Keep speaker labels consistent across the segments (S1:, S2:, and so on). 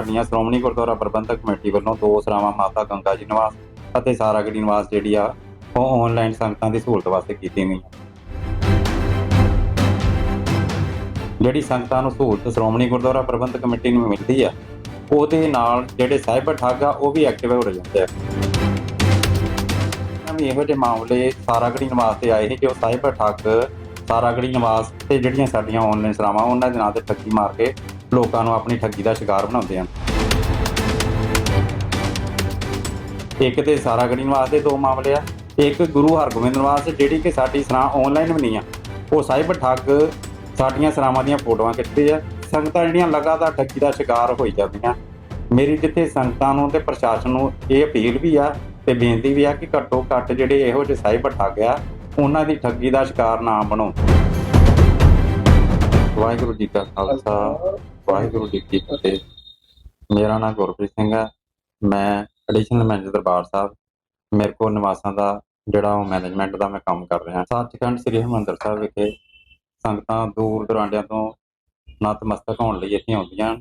S1: ਸਾਡੀਆਂ ਸ਼੍ਰੋਮਣੀ ਗੁਰਦੁਆਰਾ ਪ੍ਰਬੰਧਕ ਕਮੇਟੀ ਵੱਲੋਂ ਦੋ ਸਰਾਵਾਂ ਮਾਤਾ ਗੰਗਾ ਜੀ ਨਿਵਾਸ ਅਤੇ ਸਾਰਾਗੜੀ ਨਿਵਾਸ ਜਿਹੜੀ ਆ, ਉਹ ਆਨਲਾਈਨ ਸੰਗਤਾਂ ਦੀ ਸਹੂਲਤ ਵਾਸਤੇ ਕੀਤੀ ਗਈ ਜਿਹੜੀ ਸੰਗਤਾਂ ਨੂੰ ਸਹੂਲਤ ਸ਼੍ਰੋਮਣੀ ਗੁਰਦੁਆਰਾ ਪ੍ਰਬੰਧਕ ਕਮੇਟੀ ਨੂੰ ਮਿਲਦੀ ਆ, ਉਹਦੇ ਨਾਲ ਜਿਹੜੇ ਸਾਈਬਰ ਠੱਗ ਆ, ਉਹ ਵੀ ਐਕਟਿਵ ਹੋ ਜਾਂਦੇ ਆ। ਵੀ ਇਹੋ ਜਿਹੇ ਮਾਮਲੇ ਸਾਰਾਗੜੀ ਨਿਵਾਸ ਤੇ ਆਏ ਸੀ ਕਿ ਉਹ ਸਾਈਬਰ ਠੱਗ ਸਾਰਾਗੜੀ ਨਿਵਾਸ ਤੇ ਜਿਹੜੀਆਂ ਸਾਡੀਆਂ ਆਨਲਾਈਨ ਸਰਾਵਾਂ, ਉਹਨਾਂ ਦੇ ਨਾਂ ਤੇ ਠੱਗੀ ਮਾਰ ਕੇ ਲੋਕਾਂ ਨੂੰ ਆਪਣੀ ਠੱਗੀ ਦਾ ਸ਼ਿਕਾਰ ਬਣਾਉਂਦੇ ਹਨ। ਇੱਕ ਤੇ ਸਾਰਾਗੜੀ ਨਿਵਾਸ ਦੇ ਦੋ ਮਾਮਲੇ ਆ, ਇੱਕ ਗੁਰੂ ਹਰਗੋਬਿੰਦ ਨਿਵਾਸ, ਜਿਹੜੀ ਕਿ ਸਾਡੀ ਸਰਾਂ ਆਨਲਾਈਨ ਵੀ ਨਹੀਂ ਆ। ਉਹ ਸਾਈਬਰ ਠੱਗ ਸਾਡੀਆਂ ਸਰਾਵਾਂ ਦੀਆਂ ਫੋਟੋਆਂ ਖਿੱਚਦੇ ਆ। ਸੰਗਤਾਂ ਜਿਹੜੀਆਂ ਲਗਾਤਾਰ ਠੱਗੀ ਦਾ ਸ਼ਿਕਾਰ ਹੋਈ ਜਾਂਦੀਆਂ। ਮੇਰੀ ਜਿੱਥੇ ਸੰਗਤਾਂ ਨੂੰ ਤੇ ਪ੍ਰਸ਼ਾਸਨ ਨੂੰ ਇਹ ਅਪੀਲ ਵੀ ਆ ਤੇ ਬੇਨਤੀ ਵੀ ਆ ਕਿ ਘੱਟੋ ਘੱਟ ਜਿਹੜੇ ਇਹੋ ਜਿਹੇ ਸਾਈਬਰ ਠੱਗ ਆ, ਉਹਨਾਂ ਦੀ ਠੱਗੀ ਦਾ ਸ਼ਿਕਾਰ ਨਾ ਬਣੋ। ਵਾਹਿਗੁਰੂ ਜੀ ਕਾ ਖਾਲਸਾ, ਵਾਹਿਗੁਰੂ ਜੀ ਕੀ ਫਤਿਹ। ਮੇਰਾ ਨਾਮ ਗੁਰਪ੍ਰੀਤ ਸਿੰਘ ਹੈ। ਮੈਂ ਐਡੀਸ਼ਨਲ ਮੈਨੇਜਰ ਦਰਬਾਰ ਸਾਹਿਬ। ਮੇਰੇ ਕੋਲ ਨਿਵਾਸਾਂ ਦਾ ਜਿਹੜਾ ਉਹ ਮੈਨੇਜਮੈਂਟ ਦਾ ਮੈਂ ਕੰਮ ਕਰ ਰਿਹਾ। ਸੱਚਖੰਡ ਸ੍ਰੀ ਹਰਿਮੰਦਰ ਸਾਹਿਬ ਵਿਖੇ ਸੰਗਤਾਂ ਦੂਰ ਦੁਰਾਂਡਿਆਂ ਤੋਂ ਨਤਮਸਤਕ ਹੋਣ ਲਈ ਇੱਥੇ ਆਉਂਦੀਆਂ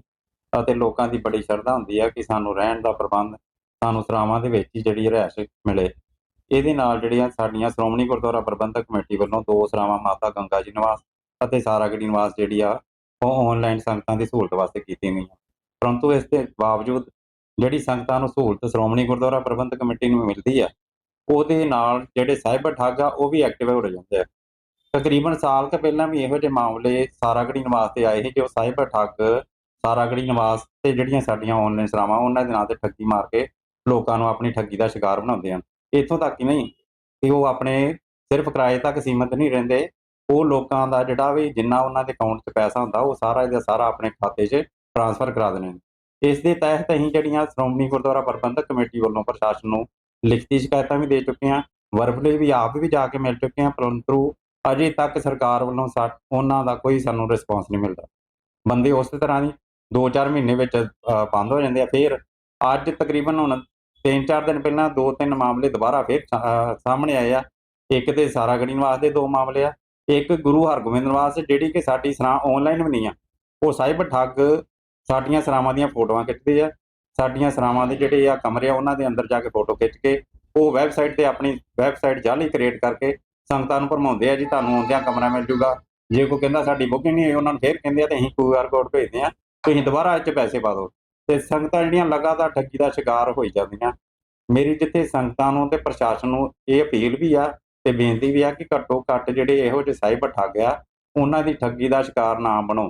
S1: ਅਤੇ ਲੋਕਾਂ ਦੀ ਬੜੀ ਸ਼ਰਧਾ ਹੁੰਦੀ ਹੈ ਕਿ ਸਾਨੂੰ ਰਹਿਣ ਦਾ ਪ੍ਰਬੰਧ, ਸਾਨੂੰ ਸਰਾਵਾਂ ਦੇ ਵਿੱਚ ਹੀ ਜਿਹੜੀ ਰਹਿਸ਼ ਮਿਲੇ। ਇਹਦੇ ਨਾਲ ਜਿਹੜੀਆਂ ਸਾਡੀਆਂ ਸ਼੍ਰੋਮਣੀ ਗੁਰਦੁਆਰਾ ਪ੍ਰਬੰਧਕ ਕਮੇਟੀ ਵੱਲੋਂ ਦੋ ਸਰਾਵਾਂ ਮਾਤਾ ਗੰਗਾ ਜੀ ਨਿਵਾਸ ਅਤੇ ਸਾਰਾਗੜ੍ਹੀ ਨਿਵਾਸ ਜਿਹੜੀ ਆ, ਉਹ ਆਨਲਾਈਨ ਸੰਗਤਾਂ ਦੀ ਸਹੂਲਤ ਵਾਸਤੇ ਕੀਤੀ ਗਈ ਪਰੰਤੂ ਇਸ ਦੇ ਬਾਵਜੂਦ ਜਿਹੜੀ ਸੰਗਤਾਂ ਨੂੰ ਸਹੂਲਤ ਸ਼੍ਰੋਮਣੀ ਗੁਰਦੁਆਰਾ ਪ੍ਰਬੰਧਕ ਕਮੇਟੀ ਨੂੰ ਮਿਲਦੀ ਆ, ਉਹਦੇ ਨਾਲ ਜਿਹੜੇ ਸਾਈਬਰ ਠੱਗ ਆ, ਉਹ ਵੀ ਐਕਟਿਵ ਹੋ ਜਾਂਦੇ ਆ। ਤਕਰੀਬਨ ਸਾਲ ਤੋਂ ਪਹਿਲਾਂ ਵੀ ਇਹੋ ਜਿਹੇ ਮਾਮਲੇ ਸਾਰਾਗੜੀ ਨਿਵਾਸ ਤੇ ਆਏ ਸੀ ਕਿ ਉਹ ਸਾਈਬਰ ਠੱਗ ਸਾਰਾਗੜੀ ਨਿਵਾਸ ਤੇ ਜਿਹੜੀਆਂ ਸਾਡੀਆਂ ਆਨਲਾਈਨ ਸਰਾਵਾਂ, ਉਹਨਾਂ ਦੇ ਨਾਂ ਤੇ ਠੱਗੀ ਮਾਰ ਕੇ ਲੋਕਾਂ ਨੂੰ ਆਪਣੀ ਠੱਗੀ ਦਾ ਸ਼ਿਕਾਰ ਬਣਾਉਂਦੇ ਹਨ। ਇੱਥੋਂ ਤੱਕ ਹੀ ਨਹੀਂ ਕਿ ਉਹ ਆਪਣੇ ਸਿਰਫ ਕਿਰਾਏ ਤੱਕ ਸੀਮਤ ਨਹੀਂ ਰਹਿੰਦੇ ਉਹ ਲੋਕਾਂ ਦਾ ਜਿਹੜਾ ਵੀ ਜਿੰਨਾ ਉਹਨਾਂ ਦੇ ਅਕਾਊਂਟ 'ਚ ਪੈਸਾ ਹੁੰਦਾ, ਉਹ ਸਾਰਾ ਇਹਦਾ ਸਾਰਾ ਆਪਣੇ ਖਾਤੇ 'ਚ ਟ੍ਰਾਂਸਫਰ ਕਰਾ ਦਿੰਦੇ ਇਸ ਦੇ ਤਹਿਤ ਅਸੀਂ ਜਿਹੜੀਆਂ ਸ਼੍ਰੋਮਣੀ ਗੁਰਦੁਆਰਾ ਪ੍ਰਬੰਧਕ ਕਮੇਟੀ ਵੱਲੋਂ ਪ੍ਰਸ਼ਾਸਨ ਨੂੰ ਲਿਖਤੀ ਸ਼ਿਕਾਇਤਾਂ ਵੀ ਦੇ ਚੁੱਕੇ ਹਾਂ ਵਰਬਲੀ ਵੀ ਆਪ ਵੀ ਜਾ ਕੇ ਮਿਲ ਚੁੱਕੇ ਹਾਂ, ਪਰੰਤੂ ਅਜੇ ਤੱਕ ਸਰਕਾਰ ਵੱਲੋਂ ਸਾ- ਉਹਨਾਂ ਦਾ ਕੋਈ ਸਾਨੂੰ ਰਿਸਪੌਂਸ ਨਹੀਂ ਮਿਲਦਾ। ਬੰਦੇ ਉਸੇ ਤਰ੍ਹਾਂ ਦੀ 2-4 ਮਹੀਨੇ ਵਿੱਚ ਬੰਦ ਹੋ ਜਾਂਦੇ ਆ, ਫਿਰ ਅੱਜ ਤਕਰੀਬਨ ਹੁਣ 3-4 ਦਿਨ ਪਹਿਲਾਂ ਦੋ ਤਿੰਨ ਮਾਮਲੇ ਦੁਬਾਰਾ ਫਿਰ ਸਾਹਮਣੇ ਆਏ ਆ। ਇੱਕ ਤੇ ਸਾਰਾਗੜੀ ਨਿਵਾਸ ਦੇ ਦੋ ਮਾਮਲੇ ਆ ਇੱਕ ਗੁਰੂ ਹਰਗੋਬਿੰਦ ਨਿਵਾਸ ਜਿਹੜੀ ਕਿ ਸਾਡੀ ਸਰਾਂ ਆਨਲਾਈਨ ਵੀ ਨਹੀਂ ਆ। ਉਹ ਸਾਹਿਬ ਠੱਗ ਸਾਡੀਆਂ ਸਰਾਵਾਂ ਦੀਆਂ ਫੋਟੋਆਂ ਖਿੱਚਦੇ ਆ। ਸਾਡੀਆਂ ਸਰਾਵਾਂ ਦੇ ਜਿਹੜੇ ਆ ਕਮਰੇ ਆ, ਉਹਨਾਂ ਦੇ ਅੰਦਰ ਜਾ ਕੇ ਫੋਟੋ ਖਿੱਚ ਕੇ, ਉਹ ਵੈਬਸਾਈਟ ਤੇ ਆਪਣੀ ਵੈਬਸਾਈਟ ਜਾਲੀ ਕ੍ਰੀਏਟ ਕਰਕੇ ਸੰਗਤਾਂ ਨੂੰ ਭਰਮਾਉਂਦੇ ਆ ਜੀ, ਤੁਹਾਨੂੰ ਆਉਂਦਿਆਂ ਕਮਰਾ ਮਿਲ ਜੂਗਾ। ਜੇ ਕੋਈ ਕਹਿੰਦਾ ਸਾਡੀ ਬੁਕਿੰਗ ਨਹੀਂ ਹੋਈ, ਉਹਨਾਂ ਨੂੰ ਫੇਰ ਕਹਿੰਦੇ ਆ, ਤੇ ਅਸੀਂ QR ਕੋਡ ਭੇਜਦੇ ਆ ਤੁਸੀਂ ਦੁਬਾਰਾ ਇਹ 'ਚ ਪੈਸੇ ਪਾ ਦਿਓ। ਤੇ ਸੰਗਤਾਂ ਜਿਹੜੀਆਂ ਲਗਾਤਾਰ ਠੱਗੀ ਦਾ ਸ਼ਿਕਾਰ ਹੋਈ ਜਾਂਦੀਆਂ। ਮੇਰੀ ਜਿੱਥੇ ਸੰਗਤਾਂ ਨੂੰ ਤੇ ਪ੍ਰਸ਼ਾਸਨ ਨੂੰ ਇਹ ਅਪੀਲ ਵੀ ਆ ਤੇ ਬੇਨਤੀ ਵੀ ਆ ਕਿ ਘੱਟੋ ਘੱਟ ਜਿਹੜੇ ਇਹੋ ਜਿਹੇ ਸਾਈਬਰ ਠੱਗ ਉਹਨਾਂ ਦੀ ਠੱਗੀ ਦਾ ਸ਼ਿਕਾਰ ਨਾ ਬਣੋ।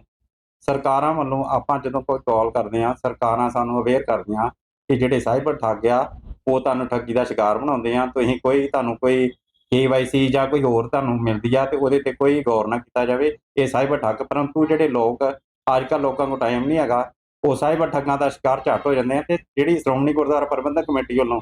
S1: ਸਰਕਾਰਾਂ ਵੱਲੋਂ ਆਪਾਂ ਜਦੋਂ ਕੋਈ ਕਾਲ ਕਰਦੇ ਆ ਸਰਕਾਰਾਂ ਸਾਨੂੰ ਅਵੇਅਰ ਕਰਦੀਆਂ ਕਿ ਜਿਹੜੇ ਸਾਈਬਰ ਠੱਗ ਆ, ਉਹ ਤੁਹਾਨੂੰ ਠੱਗੀ ਦਾ ਸ਼ਿਕਾਰ ਬਣਾਉਂਦੇ ਆ। ਤੁਸੀਂ ਕੋਈ ਤੁਹਾਨੂੰ ਕੋਈ KYC ਜਾਂ ਕੋਈ ਹੋਰ ਤੁਹਾਨੂੰ ਮਿਲਦੀ ਆ ਤੇ ਉਹਦੇ ਤੇ ਕੋਈ ਗੌਰ ਨਾ ਕੀਤਾ ਜਾਵੇ, ਇਹ ਸਾਈਬਰ ਠੱਗ। ਪਰੰਤੂ ਜਿਹੜੇ ਲੋਕ ਅੱਜ ਕੱਲ੍ਹ ਲੋਕਾਂ ਕੋਲ ਟਾਈਮ ਨਹੀਂ ਹੈਗਾ, ਉਹ ਸਾਈਬਰ ਠੱਗਾਂ ਦਾ ਸ਼ਿਕਾਰ ਝੱਟ ਹੋ ਜਾਂਦੇ ਆ ਤੇ ਜਿਹੜੀ ਸ਼੍ਰੋਮਣੀ ਗੁਰਦੁਆਰਾ ਪ੍ਰਬੰਧਕ ਕਮੇਟੀ ਵੱਲੋਂ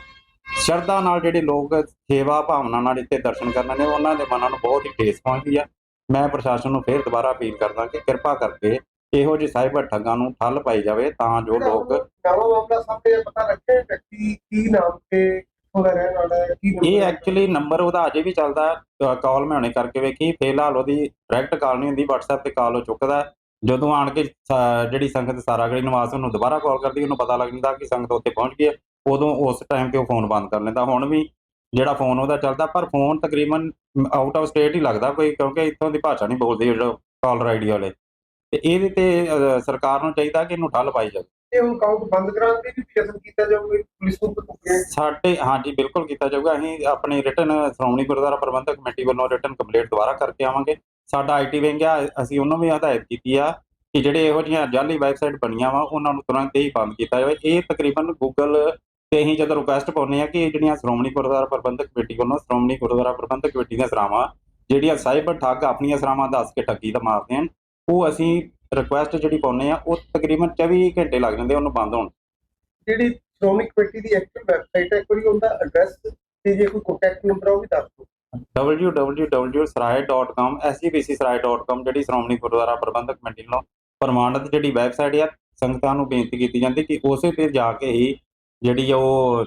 S1: ਸ਼ਰਧਾ ਨਾਲ ਜਿਹੜੇ ਲੋਕ ਸੇਵਾ ਭਾਵਨਾ ਨਾਲ ਇੱਥੇ ਦਰਸ਼ਨ ਕਰਨ ਨੇ ਉਹਨਾਂ ਦੇ ਮਨਾਂ ਨੂੰ ਬਹੁਤ ਹੀ ਠੇਸ ਪਹੁੰਚਦੀ ਆ। ਮੈਂ ਪ੍ਰਸ਼ਾਸਨ ਨੂੰ ਫੇਰ ਦੁਬਾਰਾ ਅਪੀਲ ਕਰਦਾ ਕਿ ਕਿਰਪਾ ਕਰਕੇ ਇਹੋ ਜਿਹੇ ਸਾਈਬਰ ਠੱਗਾਂ ਨੂੰ ਠੱਲ ਪਾਈ ਜਾਵੇ ਤਾਂ ਜੋ ਲੋਕ
S2: ਮਾਮਲਾ ਸਾਹਮਣੇ ਪਤਾ ਵਿਅਕਤੀ ਕੀ ਨਾਮ ਤੇ ਹੈ
S1: ਇਹ ਐਕਚੁਅਲੀ ਨੰਬਰ ਉਹਦਾ ਅਜੇ ਵੀ ਚੱਲਦਾ ਕਾਲ ਮੈਂ ਹੁਣੇ ਕਰਕੇ ਵੇਖੀ ਫਿਲਹਾਲ ਉਹਦੀ ਡਾਇਰੈਕਟ ਕਾਲ ਨਹੀਂ ਹੁੰਦੀ WhatsApp ਤੇ ਕਾਲ ਉਹ ਚੁੱਕਦਾ ਹੈ। ਜਦੋਂ ਆਣ ਕੇ ਜਿਹੜੀ ਸੰਗਤ ਸਾਰਾਗੜੀ ਨਿਵਾਸ ਉਹਨੂੰ ਦੁਬਾਰਾ ਕਾਲ ਕਰਦੀ ਉਹਨੂੰ ਪਤਾ ਲੱਗ ਜਾਂਦਾ ਕਿ ਸੰਗਤ ਉੱਥੇ ਪਹੁੰਚ ਗਈ ਹੈ। ਉਦੋਂ ਉਸ ਟਾਈਮ ਤੇ ਉਹ ਫੋਨ ਬੰਦ ਕਰ ਲੈਂਦਾ। ਹੁਣ ਵੀ ਜਿਹੜਾ ਫੋਨ ਉਹਦਾ ਚੱਲਦਾ ਪਰ ਫੋਨ ਤਕਰੀਬਨ ਆਊਟ ਆਫ ਸਟੇਟ ਹੀ ਲੱਗਦਾ ਕੋਈ ਕਿਉਂਕਿ ਇੱਥੋਂ ਦੀ ਭਾਸ਼ਾ ਨਹੀਂ ਬੋਲਦੇ ਜਿਹੜਾ ਕਾਲਰ ਆਈਡੀ ਵਾਲੇ। ਤੇ ਇਹਦੇ ਤੇ ਸਰਕਾਰ ਨੂੰ ਚਾਹੀਦਾ ਕਿ ਇਹਨੂੰ ਠੱਲ ਪਾਈ ਜਾਵੇ।
S2: ਇਹ ਹੁਣ ਅਕਾਊਂਟ ਬੰਦ ਕਰਾਉਣ ਦੀ ਵੀ ਯਤਨ ਕੀਤਾ ਜਾਊਗਾ? ਪੁਲਿਸ ਨੂੰ ਪੁੱਛੇ
S1: ਸਾਡੇ ਹਾਂਜੀ ਬਿਲਕੁਲ ਕੀਤਾ ਜਾਊਗਾ। ਅਸੀਂ ਆਪਣੀ ਰਿਟਨ ਸ਼੍ਰੋਮਣੀ ਗੁਰਦੁਆਰਾ ਪ੍ਰਬੰਧਕ ਕਮੇਟੀ ਵੱਲੋਂ ਰਿਟਨ ਕੰਪਲੀਟ ਦੁਬਾਰਾ ਕਰਕੇ ਆਵਾਂਗੇ। ਸਾਡਾ ਆਈਟੀ ਵਿੰਗ ਆ ਅਸੀਂ ਉਹਨੂੰ ਵੀ ਹਦਾਇਤ ਕੀਤੀ ਆ ਕਿ ਜਿਹੜੇ ਇਹੋ ਜਿਹੀਆਂ ਜਾਲੀ ਵੈਬਸਾਈਟ ਬਣੀਆਂ ਵਾ ਉਹਨਾਂ ਨੂੰ ਤੁਰੰਤ ਹੀ ਬੰਦ ਕੀਤਾ ਜਾਵੇ। ਇਹ ਤਕਰੀਬਨ ਗੂਗਲ ਤੇ ਅਸੀਂ ਜਦੋਂ ਰਿਕੁਐਸਟ ਪਾਉਂਦੇ ਆ ਕਿ ਜਿਹੜੀਆਂ ਸ਼੍ਰੋਮਣੀ ਗੁਰਦੁਆਰਾ ਪ੍ਰਬੰਧਕ ਕਮੇਟੀ ਵੱਲੋਂ ਸ਼੍ਰੋਮਣੀ ਗੁਰਦੁਆਰਾ ਪ੍ਰਬੰਧਕ ਕਮੇਟੀ ਦੀਆਂ ਸਰਾਵਾਂ ਜਿਹੜੀਆਂ ਸਾਈਬਰ ਠੱਗ ਆਪਣੀਆਂ ਸਰਾਵਾਂ ਦੱਸ ਕੇ ਠੱਗੀ ਦਾ ਮਾਰਦੇ ਹਨ ਉਹ ਅਸੀਂ ਰਿਕੁਐਸਟ ਜਿਹੜੀ ਪਾਉਂਦੇ ਆ ਉਹ ਤਕਰੀਬਨ 24 ਘੰਟੇ ਲੱਗ ਜਾਂਦੇ ਉਹਨੂੰ ਬੰਦ ਹੋਣ।
S2: ਜਿਹੜੀ ਸ਼੍ਰੋਮਣੀ ਕਮੇਟੀ ਦੀ ਐਕਚੁਅਲ ਵੈਬਸਾਈਟ ਹੈ ਕੋਈ ਉਹਦਾ ਐਡਰੈਸ ਤੇ ਜੇ ਕੋਈ ਕੰਟੈਕਟ ਨੰਬਰ ਉਹ ਵੀ ਦੱਸ ਦਿਓ।
S1: www.sarai.com sgbcsarai.com ਜਿਹੜੀ ਸ਼੍ਰੋਮਣੀ ਗੁਰਦੁਆਰਾ ਪ੍ਰਬੰਧਕ ਕਮੇਟੀ ਵੱਲੋਂ ਪ੍ਰਮਾਣਿਤ ਜਿਹੜੀ ਵੈਬਸਾਈਟ ਆ ਸੰਗਤਾਂ ਨੂੰ ਬੇਨਤੀ ਕੀਤੀ ਜਾਂਦੀ ਕਿ ਉਸੇ ਤੇ ਜਾ ਕੇ ਹੀ ਜਿਹੜੀ ਉਹ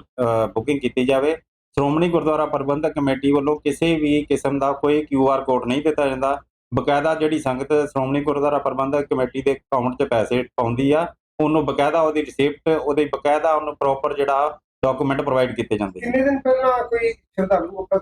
S1: ਬੁਕਿੰਗ ਕੀਤੀ ਜਾਵੇ। ਸ਼੍ਰੋਮਣੀ ਗੁਰਦੁਆਰਾ ਪ੍ਰਬੰਧਕ ਕਮੇਟੀ ਵੱਲੋਂ ਕਿਸੇ ਵੀ ਕਿਸਮ ਦਾ ਕੋਈ QR ਕੋਡ ਨਹੀਂ ਦਿੱਤਾ ਜਾਂਦਾ। ਬਕਾਇਦਾ ਜਿਹੜੀ ਸੰਗਤ ਸ਼੍ਰੋਮਣੀ ਗੁਰਦੁਆਰਾ ਪ੍ਰਬੰਧਕ ਕਮੇਟੀ ਦੇ ਅਕਾਊਂਟ 'ਚ ਪੈਸੇ ਪਾਉਂਦੀ ਆ, ਉਹਨੂੰ ਬਕਾਇਦਾ ਉਹਦੀ ਰਿਸਿਪਟ ਉਹਦੇ ਬਕਾਇਦਾ ਉਹਨੂੰ ਪ੍ਰੋਪਰ ਜਿਹੜਾ ਡਾਕੂਮੈਂਟ ਪ੍ਰੋਵਾਈਡ ਕੀਤੇ ਜਾਂਦੇ
S2: ਕਿੰਨੇ ਦਿਨ ਪਹਿਲਾਂ ਕੋਈ ਸ਼ਰਧਾਲੂ ਆਪਣਾ